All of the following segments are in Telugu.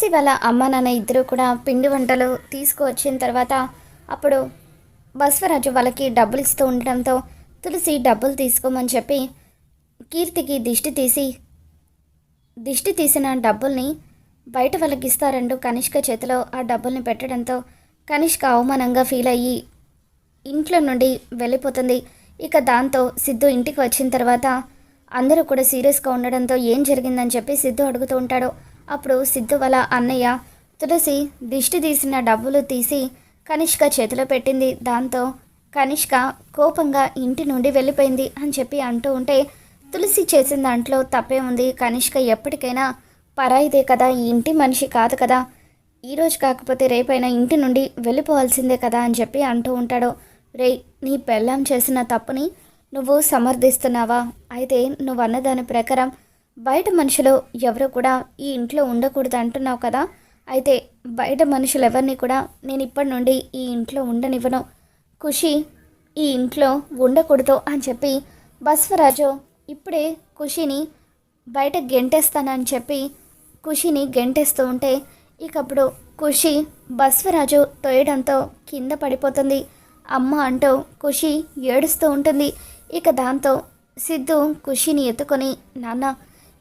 తులసి వాళ్ళ అమ్మ నాన్న ఇద్దరు కూడా పిండి వంటలు తీసుకువచ్చిన తర్వాత అప్పుడు బస్వరాజు వాళ్ళకి డబ్బులు ఇస్తూ ఉండడంతో తులసి డబ్బులు తీసుకోమని చెప్పి కీర్తికి దిష్టి తీసి దిష్టి తీసిన డబ్బుల్ని బయట వాళ్ళకి ఇస్తారంటూ కనిష్క చేతిలో ఆ డబ్బుల్ని పెట్టడంతో కనిష్క అవమానంగా ఫీల్ అయ్యి ఇంట్లో నుండి వెళ్ళిపోతుంది. ఇక దాంతో సిద్ధు ఇంటికి వచ్చిన తర్వాత అందరూ కూడా సీరియస్గా ఉండడంతో ఏం జరిగిందని చెప్పి సిద్ధు అడుగుతూ ఉంటాడు. అప్పుడు సిద్ధు వాళ్ళ అన్నయ్య తులసి దిష్టి తీసిన డబ్బులు తీసి కనిష్క చేతిలో పెట్టింది. దాంతో కనిష్క కోపంగా ఇంటి నుండి వెళ్ళిపోయింది అని చెప్పి అంటూ ఉంటే తులసి చేసిన దాంట్లో తప్పే ఉంది. కనిష్క ఎప్పటికైనా పరాయిదే కదా ఈ ఇంటి మనిషి కాదు కదా. ఈరోజు కాకపోతే రేపైనా ఇంటి నుండి వెళ్ళిపోవాల్సిందే కదా అని చెప్పి అంటూ ఉంటాడు. రే నీ పెళ్ళాం చేసిన తప్పుని నువ్వు సమర్థిస్తున్నావా? అయితే నువ్వు అన్నదాని ప్రకారం బయట మనుషులు ఎవరు కూడా ఈ ఇంట్లో ఉండకూడదు అంటున్నావు కదా? అయితే బయట మనుషులు ఎవరిని కూడా నేను ఇప్పటి నుండి ఈ ఇంట్లో ఉండనివ్వను. ఖుషి ఈ ఇంట్లో ఉండకూడదు అని చెప్పి బస్వరాజు ఇప్పుడే ఖుషిని బయట గెంటేస్తానని చెప్పి ఖుషిని గెంటేస్తూ ఉంటే ఇకప్పుడు ఖుషి బస్వరాజు తోయడంతో కింద పడిపోతుంది. అమ్మ అంటూ ఖుషి ఏడుస్తూ ఉంటుంది. ఇక దాంతో సిద్ధు ఖుషిని ఎత్తుకొని నాన్న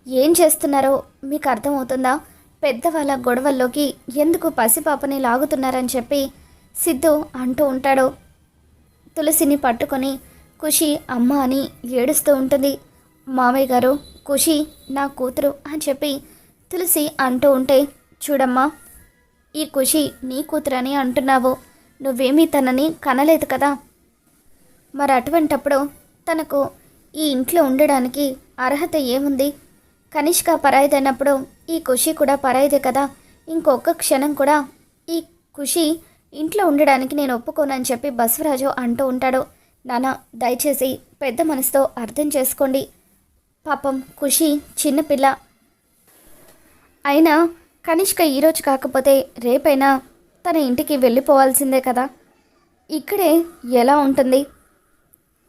ఏం చేస్తున్నారో మీకు అర్థమవుతుందా? పెద్దవాళ్ళ గొడవల్లోకి ఎందుకు పసిపాపని లాగుతున్నారని చెప్పి సిద్ధు అంటూ ఉంటాడు. తులసిని పట్టుకొని ఖుషి అమ్మ అని ఏడుస్తూ ఉంటుంది. మామయ్య గారు ఖుషి నా కూతురు అని చెప్పి తులసి అంటూ ఉంటే చూడమ్మా ఈ ఖుషి నీ కూతురని అంటున్నావు. నువ్వేమీ తనని కనలేదు కదా. మరి అటువంటప్పుడు తనకు ఈ ఇంట్లో ఉండడానికి అర్హత ఏముంది? కనిష్క పరాయిదైనప్పుడు ఈ ఖుషి కూడా పరాయిదే కదా. ఇంకొక క్షణం కూడా ఈ ఖుషి ఇంట్లో ఉండడానికి నేను ఒప్పుకోనని చెప్పి బసవరాజు అంటూ ఉంటాడు. నాన్న దయచేసి పెద్ద మనసుతో అర్థం చేసుకోండి. పాపం ఖుషి చిన్నపిల్ల అయినా కనిష్క ఈరోజు కాకపోతే రేపైనా తన ఇంటికి వెళ్ళిపోవాల్సిందే కదా. ఇక్కడే ఎలా ఉంటుంది?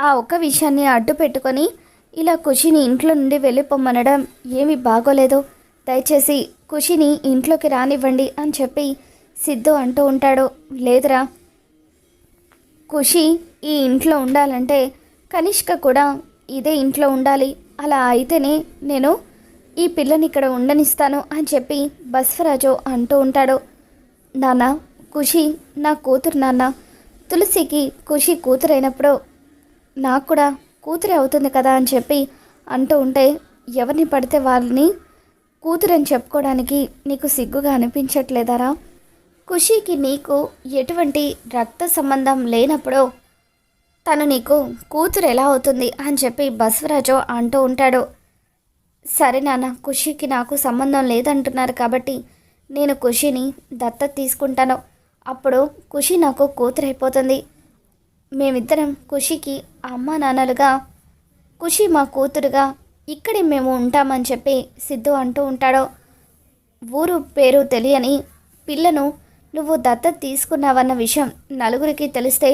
ఆ ఒక్క విషయాన్ని అడ్డు పెట్టుకొని ఇలా ఖుషిని ఇంట్లో నుండి వెళ్ళిపోమ్మనడం ఏమీ బాగోలేదు. దయచేసి ఖుషిని ఇంట్లోకి రానివ్వండి అని చెప్పి సిద్ధు అంటూ ఉంటాడు. లేదురా. ఖుషి ఈ ఇంట్లో ఉండాలంటే కనిష్క కూడా ఇదే ఇంట్లో ఉండాలి. అలా అయితేనే నేను ఈ పిల్లని ఇక్కడ ఉండనిస్తాను అని చెప్పి బస్వరాజు అంటూ ఉంటాడు. నాన్న ఖుషి నా కూతురు నాన్న. తులసికి ఖుషి కూతురైనప్పుడు నాకు కూడా కూతురే అవుతుంది కదా అని చెప్పి అంటూ ఉంటే ఎవరిని పడితే వాళ్ళని కూతురని చెప్పుకోవడానికి నీకు సిగ్గుగా అనిపించట్లేదారా? ఖుషీకి నీకు ఎటువంటి రక్త సంబంధం లేనప్పుడు తను నీకు కూతురు ఎలా అవుతుంది అని చెప్పి బసవరాజు అంటూ ఉంటాడు. సరే నాన్న ఖుషీకి నాకు సంబంధం లేదంటున్నారు కాబట్టి నేను ఖుషిని దత్తత తీసుకుంటాను. అప్పుడు ఖుషి నాకు కూతురైపోతుంది. మేమిద్దరం ఖుషికి అమ్మ నాన్నలుగా ఖుషి మా కూతురుగా ఇక్కడే మేము ఉంటామని చెప్పి సిద్ధు అంటూ ఉంటాడో. ఊరు పేరు తెలియని పిల్లను నువ్వు దత్త తీసుకున్నావన్న విషయం నలుగురికి తెలిస్తే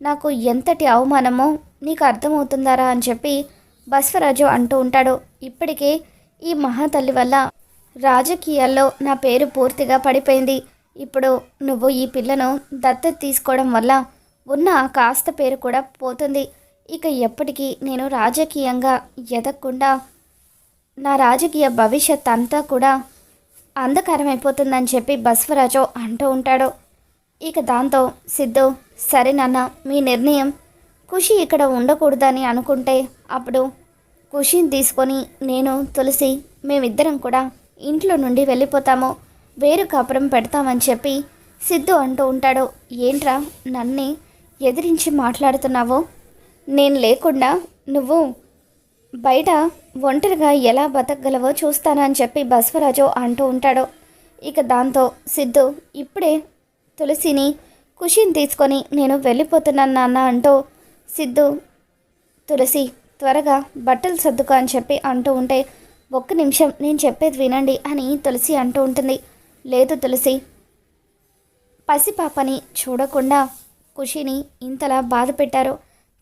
నాకు ఎంతటి అవమానమో నీకు అర్థమవుతుందారా అని చెప్పి బస్వరాజు అంటూ ఉంటాడు. ఇప్పటికే ఈ మహాతల్లి వల్ల రాజకీయాల్లో నా పేరు పూర్తిగా పడిపోయింది. ఇప్పుడు నువ్వు ఈ పిల్లను దత్త తీసుకోవడం వల్ల ఉన్న కాస్త పేరు కూడా పోతుంది. ఇక ఎప్పటికీ నేను రాజకీయంగా ఎదగకుండా నా రాజకీయ భవిష్యత్ అంతా కూడా అంధకారమైపోతుందని చెప్పి బస్వరాజు అంటూ ఉంటాడు. ఇక దాంతో సిద్ధు సరే నాన్న మీ నిర్ణయం. ఖుషి ఇక్కడ ఉండకూడదని అనుకుంటే అప్పుడు ఖుషిని తీసుకొని నేను తులసి మేమిద్దరం కూడా ఇంట్లో నుండి వెళ్ళిపోతాము. వేరు కాపురం పెడతామని చెప్పి సిద్ధు అంటూ ఉంటాడు. ఏంట్రా నన్నే ఎదిరించి మాట్లాడుతున్నావో? నేను లేకుండా నువ్వు బయట ఒంటరిగా ఎలా బతకగలవో చూస్తానని చెప్పి బసవరాజు అంటూ ఉంటాడు. ఇక దాంతో సిద్ధు ఇప్పుడే తులసిని కుషిని తీసుకొని నేను వెళ్ళిపోతున్నాను నాన్న అంటూ సిద్ధు తులసి త్వరగా బట్టలు సర్దుకో అని చెప్పి అంటూ ఉంటే ఒక్క నిమిషం నేను చెప్పేది వినండి అని తులసి అంటూ ఉంటుంది. లేదు తులసి పసిపాపని చూడకుండా ఖుషిని ఇంతలా బాధ పెట్టారు?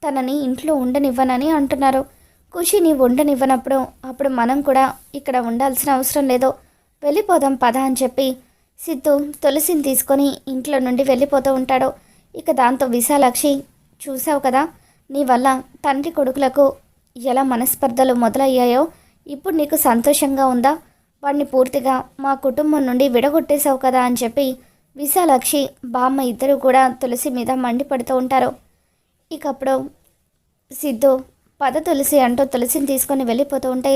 తనని ఇంట్లో ఉండనివ్వనని అంటున్నారు. ఖుషిని ఉండనివ్వనప్పుడు అప్పుడు మనం కూడా ఇక్కడ ఉండాల్సిన అవసరం లేదు. వెళ్ళిపోదాం పద అని చెప్పి సిద్ధు తులసిని తీసుకొని ఇంట్లో నుండి వెళ్ళిపోతూ ఉంటాడు. ఇక దాంతో విశాలాక్షి చూసావు కదా నీ వల్ల తండ్రి కొడుకులకు ఎలా మనస్పర్ధలు మొదలయ్యాయో? ఇప్పుడు నీకు సంతోషంగా ఉందా? వాడిని పూర్తిగా మా కుటుంబం నుండి విడగొట్టేశావు కదా అని చెప్పి విశాలాక్షి బామ్మ ఇద్దరు కూడా తులసి మీద మండిపడుతూ ఉంటారు. ఇకప్పుడు సిద్ధు పద తులసి అంటూ తులసిని తీసుకొని వెళ్ళిపోతూ ఉంటే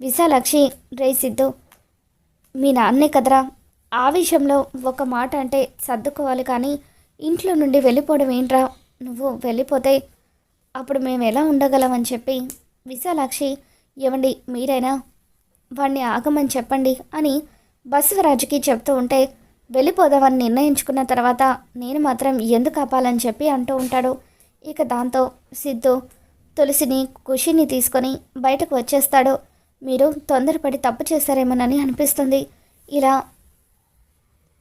విశాలాక్షి రే సిద్ధు మీ నాన్నే కదరా. ఆ విషయంలో ఒక మాట అంటే సర్దుకోవాలి కానీ ఇంట్లో నుండి వెళ్ళిపోవడం ఏంట్రా? నువ్వు వెళ్ళిపోతే అప్పుడు మేము ఎలా ఉండగలమని చెప్పి విశాలాక్షి ఏమండి మీరైనా? వాణ్ణి ఆగమని చెప్పండి అని బసవరాజుకి చెప్తూ ఉంటే వెళ్ళిపోదామని నిర్ణయించుకున్న తర్వాత నేను మాత్రం ఎందుకు ఆపాలని చెప్పి అంటూ ఉంటాడు. ఇక దాంతో సిద్ధు తులసిని ఖుషిని తీసుకొని బయటకు వచ్చేస్తాడు. మీరు తొందరపడి తప్పు చేశారేమోనని అనిపిస్తుంది. ఇలా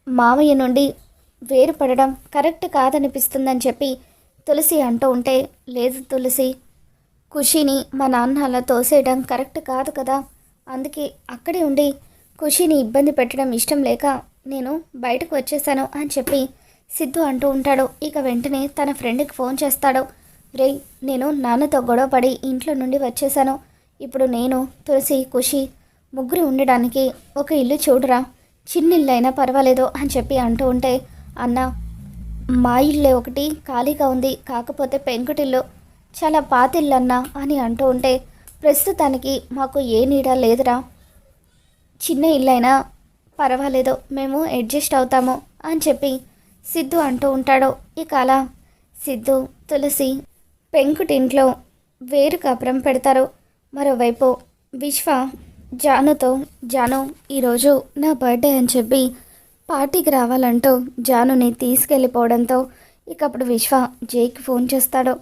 మామయ్య నుండి వేరుపడడం కరెక్ట్ కాదనిపిస్తుందని చెప్పి తులసి అంటూ ఉంటే లేదు తులసి ఖుషిని మా నాన్న అలా తోసేయడం కరెక్ట్ కాదు కదా. అందుకే అక్కడే ఉండి ఖుషిని ఇబ్బంది పెట్టడం ఇష్టం లేక నేను బయటకు వచ్చేసాను అని చెప్పి సిద్ధు అంటూ ఉంటాడు. ఇక వెంటనే తన ఫ్రెండ్కి ఫోన్ చేస్తాడు. రే నేను నాన్నతో గొడవపడి ఇంట్లో నుండి వచ్చేసాను. ఇప్పుడు నేను తులసి ఖుషి ముగ్గురు ఉండడానికి ఒక ఇల్లు చూడరా. అయినా పర్వాలేదు అని చెప్పి అంటూ ఉంటే అన్న మా ఇల్లే ఒకటి ఖాళీగా ఉంది. కాకపోతే పెంకుటిల్లు. చాలా పాతిల్లన్నా అని అంటూ ఉంటే ప్రస్తుతానికి మాకు ఏ నీడ లేదురా. చిన్న ఇల్లైనా పర్వాలేదు మేము అడ్జస్ట్ అవుతాము అని చెప్పి సిద్ధు అంటూ ఉంటాడు. ఇక అలా సిద్ధు తులసి పెంకుటింట్లో వేరు కాపురం పెడతారు. మరోవైపు విశ్వ జానుతో జాను ఈరోజు నా బర్త్డే అని చెప్పి పార్టీకి రావాలంటూ జానుని తీసుకెళ్ళిపోవడంతో ఇక అప్పుడు విశ్వ జైకి ఫోన్ చేస్తాడు.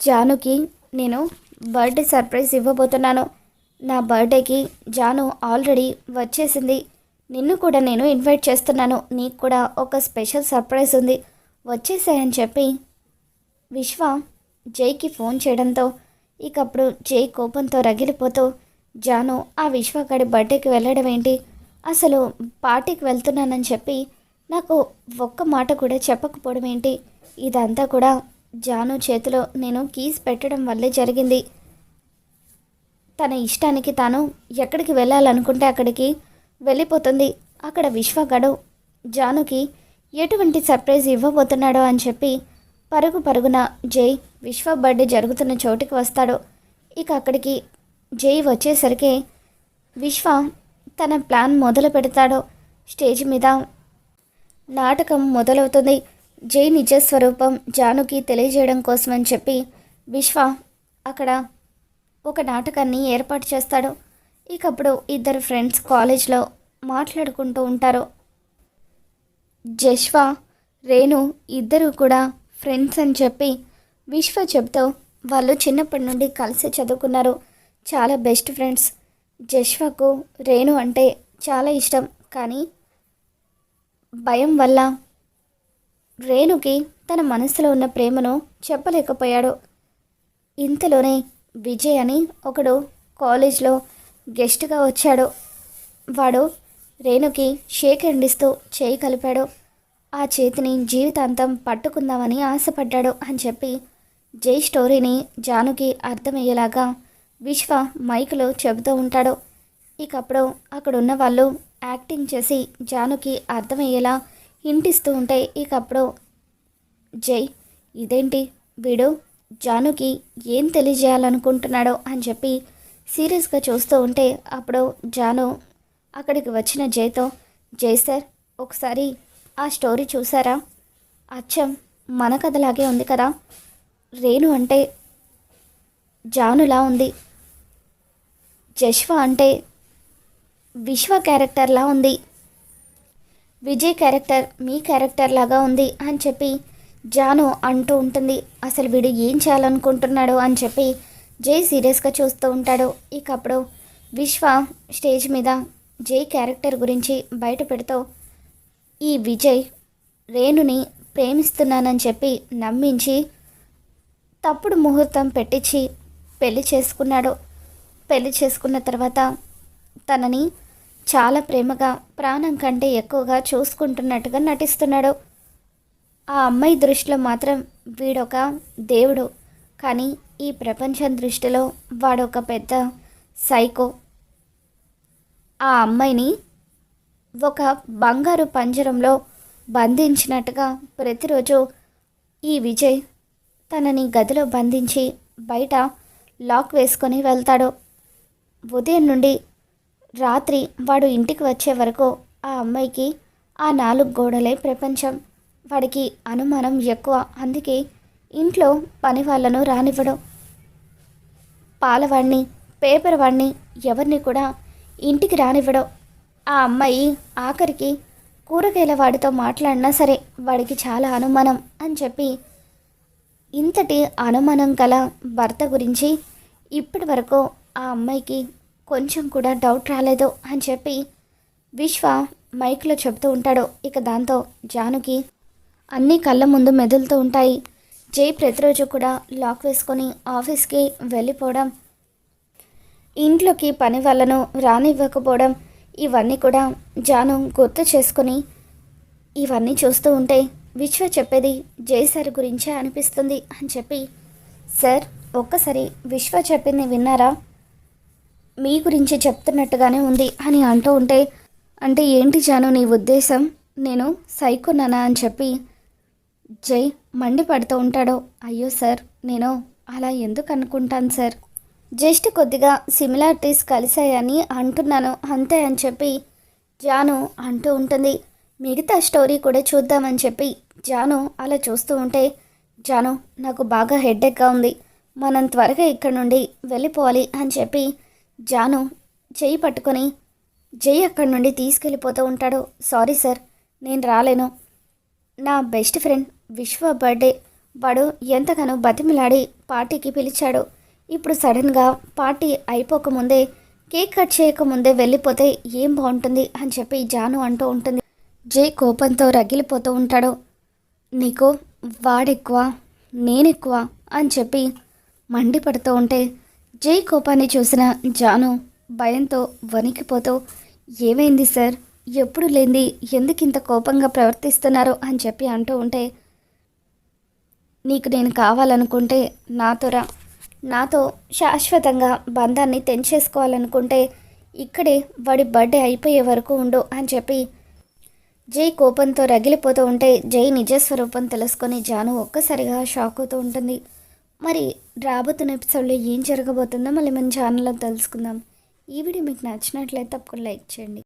జానుకి నేను బర్త్డే సర్ప్రైజ్ ఇవ్వబోతున్నాను. నా బర్త్డేకి జాను ఆల్రెడీ వచ్చేసింది. నిన్ను కూడా నేను ఇన్వైట్ చేస్తున్నాను. నీకు కూడా ఒక స్పెషల్ సర్ప్రైజ్ ఉంది. వచ్చేసాయని చెప్పి విశ్వ జైకి ఫోన్ చేయడంతో ఇకప్పుడు జై కోపంతో రగిలిపోతూ జాను ఆ విశ్వగాడి బర్త్డేకి వెళ్ళడం ఏంటి? అసలు పార్టీకి వెళ్తున్నానని చెప్పి నాకు ఒక్క మాట కూడా చెప్పకపోవడం ఏంటి? ఇదంతా కూడా జాను చేతిలో నేను కీస్ పెట్టడం వల్లే జరిగింది. తన ఇష్టానికి తాను ఎక్కడికి వెళ్ళాలనుకుంటే అక్కడికి వెళ్ళిపోతుంది. అక్కడ విశ్వగడు జానుకి ఎటువంటి సర్ప్రైజ్ ఇవ్వబోతున్నాడో అని చెప్పి పరుగు పరుగున జై విశ్వ బర్త్డే జరుగుతున్న చోటికి వస్తాడు. ఇక అక్కడికి జై వచ్చేసరికి విశ్వ తన ప్లాన్ మొదలు పెడతాడు. స్టేజ్ మీద నాటకం మొదలవుతుంది. జై నిజ స్వరూపం జానుకి తెలియజేయడం కోసమని చెప్పి విశ్వ అక్కడ ఒక నాటకాన్ని ఏర్పాటు చేస్తాడు. ఇక అప్పుడు ఇద్దరు ఫ్రెండ్స్ కాలేజ్లో మాట్లాడుకుంటూ ఉంటారు. జష్వా రేణు ఇద్దరు కూడా ఫ్రెండ్స్ అని చెప్పి విశ్వ చెప్తూ వాళ్ళు చిన్నప్పటి నుండి కలిసి చదువుకున్నారు. చాలా బెస్ట్ ఫ్రెండ్స్. జశ్వకు రేణు అంటే చాలా ఇష్టం. కానీ భయం వల్ల రేణుకి తన మనసులో ఉన్న ప్రేమను చెప్పలేకపోయాడు. ఇంతలోనే విజయ్ అని ఒకడు కాలేజ్లో గెస్ట్గా వచ్చాడు. వాడు రేణుకి షేక్ అండిస్తూ చేయి కలిపాడు. ఆ చేతిని జీవితాంతం పట్టుకుందామని ఆశపడ్డాడు అని చెప్పి జై స్టోరీని జానుకి అర్థమయ్యేలాగా విశ్వ మైకులో చెబుతూ ఉంటాడు. ఇకప్పుడు అక్కడున్న వాళ్ళు యాక్టింగ్ చేసి జానుకి అర్థమయ్యేలా హింటిస్తూ ఉంటే ఇకప్పుడు జై ఇదేంటి వీడు జానుకి ఏం తెలియజేయాలనుకుంటున్నాడో అని చెప్పి సీరియస్గా చూస్తూ ఉంటే అప్పుడు జాను అక్కడికి వచ్చిన జైతో జై సార్ ఒకసారి ఆ స్టోరీ చూసారా? అచ్చం మన కథలాగే ఉంది కదా? రేణు అంటే జానులా ఉంది. జశ్వ అంటే విశ్వ క్యారెక్టర్లా ఉంది. విజయ్ క్యారెక్టర్ మీ క్యారెక్టర్ లాగా ఉంది అని చెప్పి జాను అంటూ ఉంటుంది అసలు వీడు ఏం చేయాలనుకుంటున్నాడు? అని చెప్పి జై సీరియస్గా చూస్తూ ఉంటాడు. ఇక అప్పుడు విశ్వ స్టేజ్ మీద జై క్యారెక్టర్ గురించి బయట పెడుతూ ఈ విజయ్ రేణుని ప్రేమిస్తున్నానని చెప్పి నమ్మించి తప్పుడు ముహూర్తం పెట్టించి పెళ్ళి చేసుకున్నాడు. పెళ్ళి చేసుకున్న తర్వాత తనని చాలా ప్రేమగా ప్రాణం కంటే ఎక్కువగా చూసుకుంటున్నట్టుగా నటిస్తున్నాడు. ఆ అమ్మాయి దృష్టిలో మాత్రం వీడొక దేవుడు. కానీ ఈ ప్రపంచం దృష్టిలో వాడొక పెద్ద సైకో. ఆ అమ్మాయిని ఒక బంగారు పంజరంలో బంధించినట్టుగా ప్రతిరోజు ఈ విజయ్ తనని గదిలో బంధించి బయట లాక్ వేసుకొని వెళ్తాడు. ఉదయం నుండి రాత్రి వాడు ఇంటికి వచ్చే వరకు ఆ అమ్మాయికి ఆ నాలుగు గోడలే ప్రపంచం. వాడికి అనుమానం ఎక్కువ. అందుకే ఇంట్లో పని వాళ్ళను రానివ్వడం. పాలవాడిని పేపర్ వాడిని ఎవరిని కూడా ఇంటికి రానివ్వడం. ఆ అమ్మాయి ఆఖరికి కూరగాయల వాడితో మాట్లాడినా సరే వాడికి చాలా అనుమానం అని చెప్పి ఇంతటి అనుమానం గల భర్త గురించి ఇప్పటి వరకు ఆ అమ్మాయికి కొంచెం కూడా డౌట్ రాలేదు అని చెప్పి విశ్వ మైక్లో చెప్తూ ఉంటాడు. ఇక దాంతో జానుకి అన్నీ కళ్ళ ముందు మెదులుతూ ఉంటాయి. జై ప్రతిరోజు కూడా లాక్ వేసుకొని ఆఫీస్కి వెళ్ళిపోవడం ఇంట్లోకి పని వాళ్ళను రానివ్వకపోవడం ఇవన్నీ కూడా జాను గుర్తు చేసుకొని ఇవన్నీ చూస్తూ ఉంటే విశ్వ చెప్పేది జై సార్ గురించే అనిపిస్తుంది అని చెప్పి సార్ ఒక్కసారి విశ్వ చెప్పింది విన్నారా? మీ గురించి చెప్తున్నట్టుగానే ఉంది అని అంటూ ఉంటే అంటే ఏంటి జాను నీ ఉద్దేశం? నేను సైకున్నానా అని చెప్పి జై మండిపడుతూ ఉంటాడు. అయ్యో సార్ నేను అలా ఎందుకు అనుకుంటాను సార్? జస్ట్ కొద్దిగా సిమిలారిటీస్ కలిశాయని అంటున్నాను అంతే అని చెప్పి జాను అంటూ ఉంటుంది. మిగతా స్టోరీ కూడా చూద్దామని చెప్పి జాను అలా చూస్తూ ఉంటే జాను నాకు బాగా హెడ్ఏక్గా ఉంది. మనం త్వరగా ఇక్కడ నుండి వెళ్ళిపోవాలి అని చెప్పి జాను చెయ్యి పట్టుకొని జై అక్కడి నుండి తీసుకెళ్ళిపోతూ ఉంటాడు. సారీ సార్ నేను రాలేను. నా బెస్ట్ ఫ్రెండ్ విశ్వ బర్త్డే వాడు ఎంతగానో బతిమిలాడి పార్టీకి పిలిచాడు. ఇప్పుడు సడన్గా పార్టీ అయిపోకముందే కేక్ కట్ చేయకముందే వెళ్ళిపోతే ఏం బాగుంటుంది అని చెప్పి జాను అంటూ ఉంటుంది. జే కోపంతో రగిలిపోతూ ఉంటాడు. నీకు వాడెక్కువ నేనెక్కువ అని చెప్పి మండిపడుతూ ఉంటే జై కోపాన్ని చూసిన జాను భయంతో వణికిపోతూ ఏమైంది సార్? ఎప్పుడు లేంది ఎందుకు ఇంత కోపంగా ప్రవర్తిస్తున్నారు అని చెప్పి అంటూ ఉంటే నీకు నేను కావాలనుకుంటే నాతో రా. నాతో శాశ్వతంగా బంధాన్ని తెంచేసుకోవాలనుకుంటే ఇక్కడే వాడి బర్త్డే అయిపోయే వరకు ఉండు అని చెప్పి జై కోపంతో రగిలిపోతూ ఉంటే జై నిజస్వరూపం తెలుసుకొని జాను ఒక్కసారిగా షాక్ అవుతూ ఉంటుంది. మరి రాబోతున్న ఎపిసోడ్లో ఏం జరగబోతుందో మళ్ళీ మన ఛానల్లో తెలుసుకుందాం. ఈ వీడియో మీకు నచ్చినట్లయితే తప్పకుండా లైక్ చేయండి.